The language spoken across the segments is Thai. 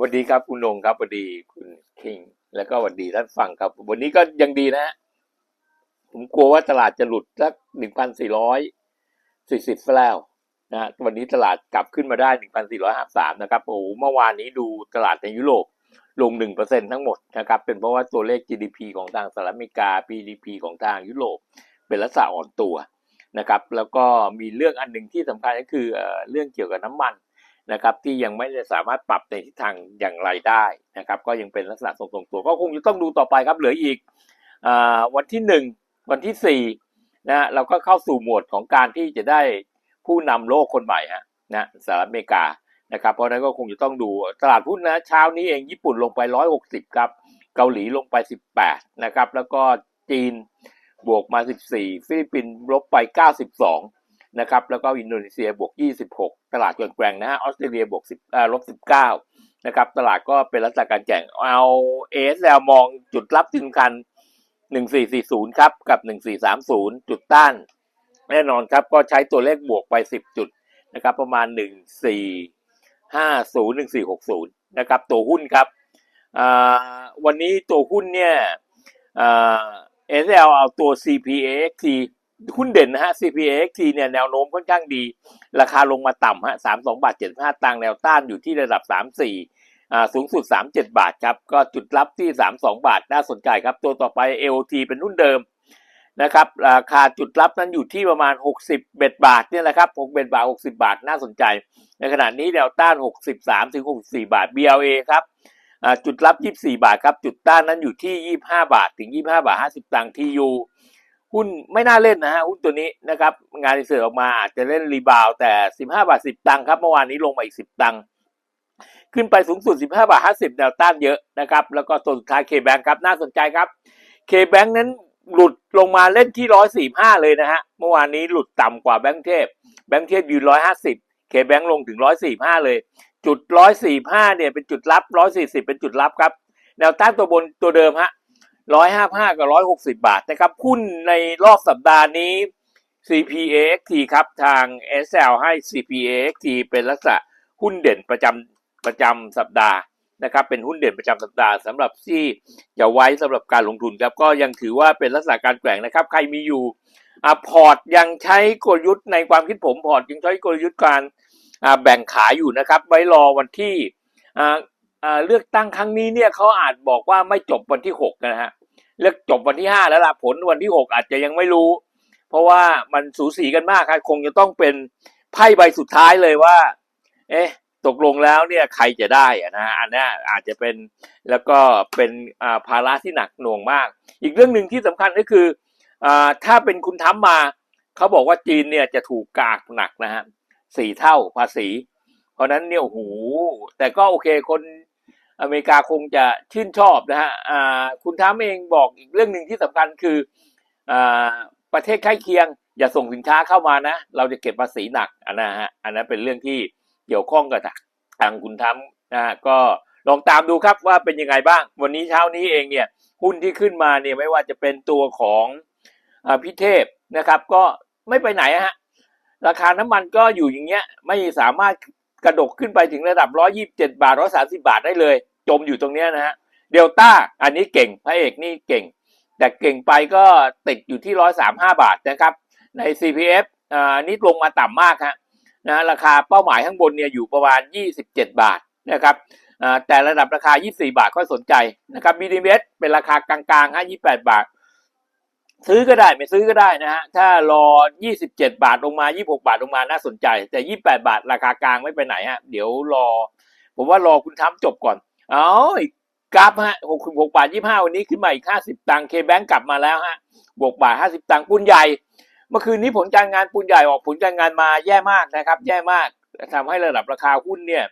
สวัสดีครับคุณนงครับสวัสดีคุณคิง แล้วก็สวัสดีท่านฟังครับ วันนี้ก็ยังดีนะ ผมกลัวว่าตลาดจะหลุดสักหนึ่งพันสี่ร้อยสี่สิบแล้วนะวันนี้ตลาดกลับขึ้นมาได้หนึ่งพันสี่ร้อยห้าสามนะครับโอ้โหเมื่อวานนี้ดูตลาดในยุโรปลงหนึ่งเปอร์เซ็นทั้งหมดนะครับ เป็นเพราะว่าตัวเลข GDP ของทางสหรัฐอเมริกา GDP ของทางยุโรปเป็นลักษณะอ่อนตัวนะครับ แล้วก็มีเรื่องอันหนึ่งที่สำคัญก็คือเอ่อเรื่องเกี่ยวกับน้ำมัน นะครับที่ยังไม่ได้สามารถปรับในทิศทางอย่างไรได้นะครับก็ยังเป็นลักษณะทรงตัว ก็คงจะต้องดูต่อไปครับเหลืออีกอวันที่หนึ่งวันที่สี่นะเราก็เข้าสู่โหมดของการที่จะได้ผู้นำโลกคนใหม่ฮะนะสหรัฐอเมริกานะครับเพราะนั้นก็คงจะต้องดูตลาดหุ้นนะเช้านี้เองญี่ปุ่นลงไปร้อยหกสิบครับ เกาหลีลงไปสิบแปดนะครับ แล้วก็จีนบวกมาสิบสี่ฟิลิปปินส์ลบไปเก้าสิบสอง นะครับแล้วก็อินโดนีเซียบวก 26 ตลาดแกว่งๆนะฮะออสเตรเลียบวก10อ่าลบ19นะครับตลาดก็เป็นลักษณะการแข่งเอาเอสแล้วมองจุดรับที่สำคัญ1440 ครับ กับ 1430 จุดต้าน แน่นอนครับ ก็ใช้ตัวเลขบวกไป 10 จุดนะครับประมาณ 1450 1460 นะครับ ตัวหุ้นครับวันนี้ตัวหุ้นเนี่ยเอ่า SL เอาตัว CPAXT หุ้นเด่นนะฮะ CPXT เนี่ยแนวโน้มค่อนข้างดี ราคาลงมาต่ำฮะ32บาท75ตังแนวต้านอยู่ที่ระดับ34อ่าสูงสุด 37 บาทครับ ก็จุดรับที่ 32 บาทน่าสนใจครับ ตัวต่อไป AOT เป็นหุ้นเดิมนะครับ ราคาจุดรับนั้นอยู่ที่ประมาณ60เบ็ดบาทเนี่ยแหละครับ6เบ็ดบาท 60 บาทน่าสนใจ ในขณะนี้แนวต้าน 63ถึง64 บาท BLA ครับอ่าจุดรับ 24 บาทครับ จุดต้านนั้นอยู่ที่ 25 บาท ถึง 25 บาท 50ตังค์ TU หุ้นไม่น่าเล่นนะฮะหุ้นตัวนี้นะครับงานที่เสือออกมาอาจจะเล่นรีบาวแต่ 15 บาท 10 ตังค์ครับเมื่อวานนี้ลงมาอีก 10 ตังค์ขึ้นไปสูงสุด 15 บาท 50 แนวต้านเยอะนะครับ แล้วก็ตัวสุดท้ายเคแบงครับน่าสนใจครับเคแบงนั้นหลุดลงมาเล่นที่ 145 เลยนะฮะเมื่อวานนี้หลุดต่ำกว่าแบงก์เทพแบงก์เทพอยืน150เคแบงลงถึง 145 เลย จุด 145 เนี่ยเป็นจุดรับ 140 เป็นจุดรับครับแนวต้านตัวบนตัวเดิมฮะ ร้อยห้าห้ากับร้อยหกสิบาทนะครับหุ้นในรอบสัปดาห์นี้ CPAXT ครับ ทาง SL ให้ CPAXT เป็นลักษณะหุ้นเด่นประจำประจำสัปดาห์นะครับ เป็นหุ้นเด่นประจำสัปดาห์สำหรับที่จะไว้สำหรับการลงทุนครับ ก็ยังถือว่าเป็นลักษณะการแกว่งนะครับ ใครมีอยู่อ่าพอร์ตยังใช้กลยุทธ์ในความคิดผมพอร์ตยังใช้กลยุทธ์การอ่าแบ่งขายอยู่นะครับ ไว้รอวันที่อ่า เลือกตั้งครั้งนี้เนี่ยเขาอาจบอกว่าไม่จบวันที่หกนะฮะเลือกจบวันที่ห้าแล้วล่ะผลวันที่หกอาจจะยังไม่รู้ เพราะว่ามันสูสีกันมากครับคงจะต้องเป็นไพ่ใบสุดท้ายเลยว่า เอ๊ะตกลงแล้วเนี่ยใครจะได้อะนะอันนี้อาจจะเป็นแล้วก็เป็นภาระที่หนักหน่วงมาก อีกเรื่องหนึ่งที่สำคัญก็คืออถ้าเป็นคุณทำมาเขาบอกว่าจีนเนี่ยจะถูกกากหนักนะฮะสี่เท่าภาษี เพราะฉะนั้นเนี่ยโอ้โหแต่ก็โอเคคน อเมริกาคงจะชื่นชอบนะฮะคุณท้ามเองบอกอีกเรื่องหนึ่งที่สำคัญคืออประเทศใกล้เคียง อย่าส่งสินค้าเข้ามานะ เราจะเก็บภาษีหนักอันนะฮะอันนั้นเป็นเรื่องที่เกี่ยวข้องกับทางคุณท้ามนะฮะก็ลองตามดูครับว่าเป็นยังไงบ้าง วันนี้เช้านี้เองเนี่ยหุ้นที่ขึ้นมาเนี่ยไม่ว่าจะเป็นตัวของอพิเทพนะครับ ก็ไม่ไปไหนฮะราคาน้ำมันก็อยู่อย่างเงี้ยไม่สามารถ กระดกขึ้นไปถึงระดับ 127 บาท 130 บาทได้เลย จมอยู่ตรงเนี้ยนะฮะเดลต้าอันนี้เก่งพระเอกนี่เก่ง แต่เก่งไปก็ติดอยู่ที่ 135 บาทนะครับ ใน CPF อ่าอันนี้ลงมาต่ำมากฮะนะราคาเป้าหมายข้างบนเนี่ยอยู่ประมาณ 27 บาทนะครับอ่าแต่ระดับราคา 24 บาทก็สนใจนะครับ BDMs เป็นราคากลางๆฮะ28บาท ซื้อก็ได้ไม่ซื้อก็ได้นะฮะถ้ารอ 27 บาทลงมา 26 บาทลงมาน่าสนใจ แต่ 28 บาทราคากลางไม่ไปไหนฮะเดี๋ยวรอ ผมว่ารอคุณทำจบก่อนอ๋อกราฟฮะ66 บาท 25 วันนี้ขึ้นมาอีก 50 ตังค์เคแบงกลับมาแล้วฮะบวกบาท 50 ตังค์ปุนใหญ่ เมื่อคืนนี้ผลการงานปุนใหญ่ออกผลการงานมาแย่มากนะครับ แย่มากทำให้ระดับราคาหุ้นเนี่ย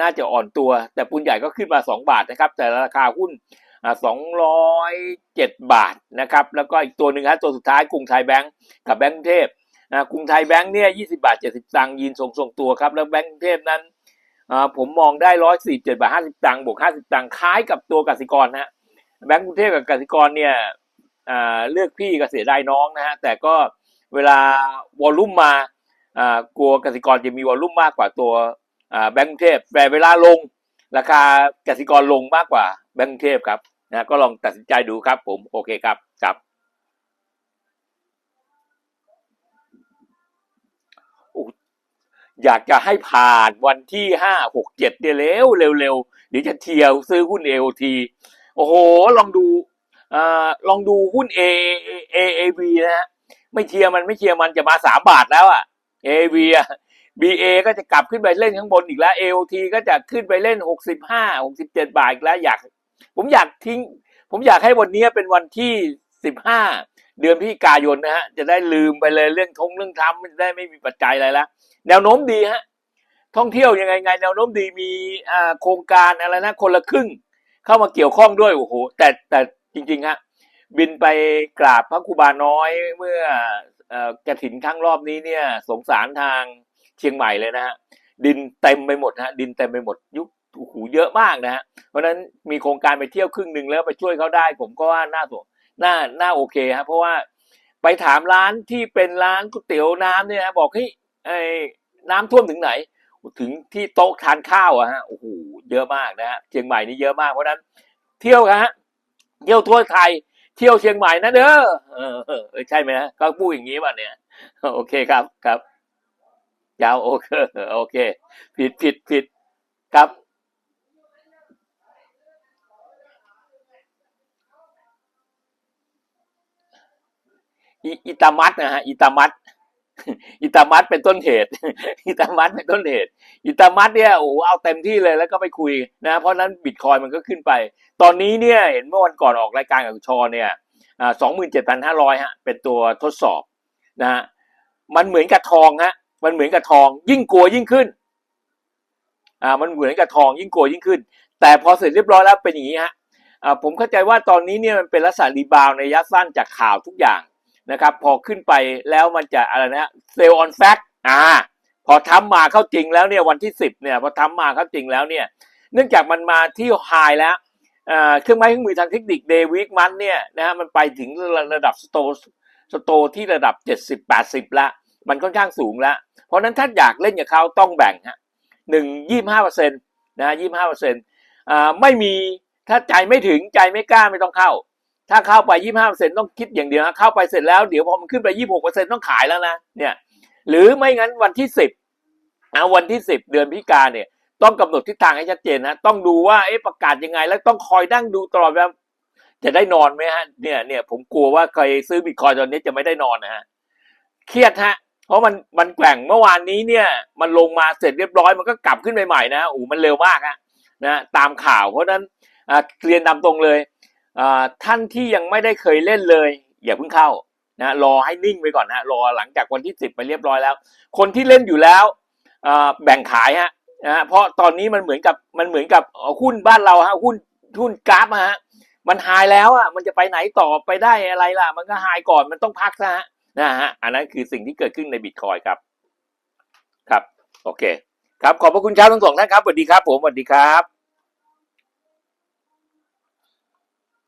น่าจะอ่อนตัว แต่ปุนใหญ่ก็ขึ้นมา 2 บาทนะครับ แต่ราคาหุ้น สองร้อยเจ็ดบาทนะครับ แล้วก็อีกตัวหนึ่งฮะตัวสุดท้ายกรุงไทยแบงก์กับแบงก์กรุงเทพอ่ากรุงไทยแบงก์เนี่ยยี่สิบาทเจ็ดสิบตังค์ยืนทรงทรงตัวครับ แล้วแบงก์กรุงเทพนั้นผมมองได้ร้อยสี่เจ็ดบาทห้าสิบตังค์บวกห้าสิบตังค์คล้ายกับตัวกสิกรนะฮะแบงก์กรุงเทพกับกสิกรเนี่ยเลือกพี่ก็เสียดายน้องนะฮะแต่ก็เวลาวอลลุ่มมากลัวกสิกรจะมีวอลลุ่มมากกว่าตัวแบงก์กรุงเทพแต่เวลาลงราคากสิกรลงมากกว่าแบงก์กรุงเทพครับ นะก็ลองตัดสินใจดูครับ ผมโอเคครับครับ อยากจะให้ผ่านวันที่ห้าหกเจ็ดเนี่ยเร็วเร็วเร็วเดี๋ยวจะเที่ยวซื้อหุ้น AOT โอ้โห ลองดูอ่าลองดูหุ้น A A A V นะฮะไม่เชียร์มันไม่เชียร์มันจะมาสามบาทแล้วอะ A V อะ BA ก็จะกลับขึ้นไปเล่นข้างบนอีกแล้ว AOT ก็จะขึ้นไปเล่นหกสิบห้าหกสิบเจ็ดบาทอีกแล้ว อยาก ผมอยากทิ้ง ผมอยากให้วันนี้เป็นวันที่สิบห้าเดือนพฤศจิกายนนะฮะจะได้ลืมไปเลยเรื่องทงเรื่องทำจะได้ไม่มีปัจจัยอะไรแล้วแนวโน้มดีฮะท่องเที่ยวยังไงไงแนวโน้มดีมีอ่าโครงการอะไรนะคนละครึ่ง เข้ามาเกี่ยวข้องด้วยโอ้โหแต่แต่จริงๆฮะบินไปกราบพระครูบาน้อยเมื่อเอ่อกระถินครั้งรอบนี้เนี่ย สงสารทางเชียงใหม่เลยนะฮะดินเต็มไปหมดฮะดินเต็มไปหมดยุค โอ้โหเยอะมากนะฮะเพราะนั้นมีโครงการไปเที่ยวครึ่งหนึ่งแล้วไปช่วยเขาได้ ผมก็ว่าน่าสนน่าน่าโอเคฮะเพราะว่าไปถามร้านที่เป็นร้านก๋วยเตี๋ยวน้ำเนี่ยนะบอกเฮ้ยไอ้น้ำท่วมถึงไหน ถึงที่โต๊ะทานข้าวอะฮะโอ้โหเยอะมากนะฮะเชียงใหม่นี่เยอะมากเพราะนั้น เที่ยวฮะเที่ยวทั่วไทยเที่ยวเชียงใหม่นะเด้อเออเออเออใช่ไหมฮะก็พูดอย่างนี้ป่ะเนี่ยโอเคครับครับยาวโอเคโอเค ผิดผิดผิดครับ อิตามัดนะฮะอิตามัดอิตามัดเป็นต้นเหตุ อิตามัดเป็นต้นเหตุ อิตามัดเนี่ยโอ้เอาเต็มที่เลยแล้วก็ไปคุยนะ เพราะนั้นบิตคอยมันก็ขึ้นไป ตอนนี้เนี่ยเห็นเมื่อวันก่อนออกรายการกับชอเนี่ยสองหมื่นเจ็ดพันห้าร้อยฮะเป็นตัวทดสอบนะฮะมันเหมือนกับทองฮะมันเหมือนกับทอง ยิ่งกลัวยิ่งขึ้นอ่ามันเหมือนกับทองยิ่งกลัวยิ่งขึ้น แต่พอเสร็จเรียบร้อยแล้วเป็นอย่างนี้ฮะอ่าผมเข้าใจว่าตอนนี้เนี่ยมันเป็นลักษณะรีบาวในระยะสั้นจากข่าวทุกอย่าง นะครับ พอขึ้นไปแล้วมันจะอะไรนะเซลล์ออนแฟกอ่าพอทำมาเข้าจริงแล้วเนี่ยวันที่สิบเนี่ยพอทำมาเข้าจริงแล้วเนี่ยเนื่องจากมันมาที่ไฮแล้วอ่าเครื่องไม้เครื่องมือทางเทคนิคเดวิกมันเนี่ยนะฮะมันไปถึงระดับสโตสโตที่ระดับเจ็ดสิบแปดสิบละมันค่อนข้างสูงแล้ว เพราะนั้นถ้าอยากเล่นกับเขาต้องแบ่งฮะหนึ่งยี่ห้าเปอร์เซ็นต์นะฮะยี่ห้าเปอร์เซ็นต์อ่าไม่มีถ้าใจไม่ถึงใจไม่กล้าไม่ต้องเข้า ถ้าเข้าไปยี่ห้าเปอร์เซ็นต้องคิดอย่างเดียวนะเข้าไปเสร็จแล้วเดี๋ยวพอมันขึ้นไปยี่หกเปอร์เซ็นต้องขายแล้วนะเนี่ยหรือไม่งั้นวันที่สิบนะวันที่สิบเดือนพิกาเนี่ยต้องกำหนดทิศทางให้ชัดเจนนะต้องดูว่าเอ๊ะประกาศยังไง แล้วต้องคอยนั่งดูตลอดเวลาจะได้นอนไหมฮะเนี่ยเนี่ยผมกลัวว่าใครซื้อบิตคอยตอนนี้จะไม่ได้นอนนะฮะเครียดฮะเพราะมันมันแกว่งเมื่อวานนี้เนี่ย มันลงมาเสร็จเรียบร้อยมันก็กลับขึ้นไปใหม่นะโอ้มันเร็วมากฮะนะตามข่าวเพราะนั้นเรียนนำตรงเลย ท่านที่ยังไม่ได้เคยเล่นเลย อย่าเพิ่งเข้านะรอให้นิ่งไปก่อนฮะรอหลังจากวันที่สิบไปเรียบร้อยแล้ว คนที่เล่นอยู่แล้วแบ่งขายฮะนะเพราะตอนนี้มันเหมือนกับมันเหมือนกับหุ้นบ้านเราฮะหุ้นหุ้นกราฟฮะมันหายแล้วอะมันจะไปไหนต่อไปได้อะไรล่ะ มันก็หายก่อนมันต้องพักซะฮะนะฮะอันนั้นคือสิ่งที่เกิดขึ้นในบิตคอยครับ ครับ โอเค ครับขอบพระคุณเช้าทั้งสองท่านครับสวัสดีครับ ผมสวัสดีครับ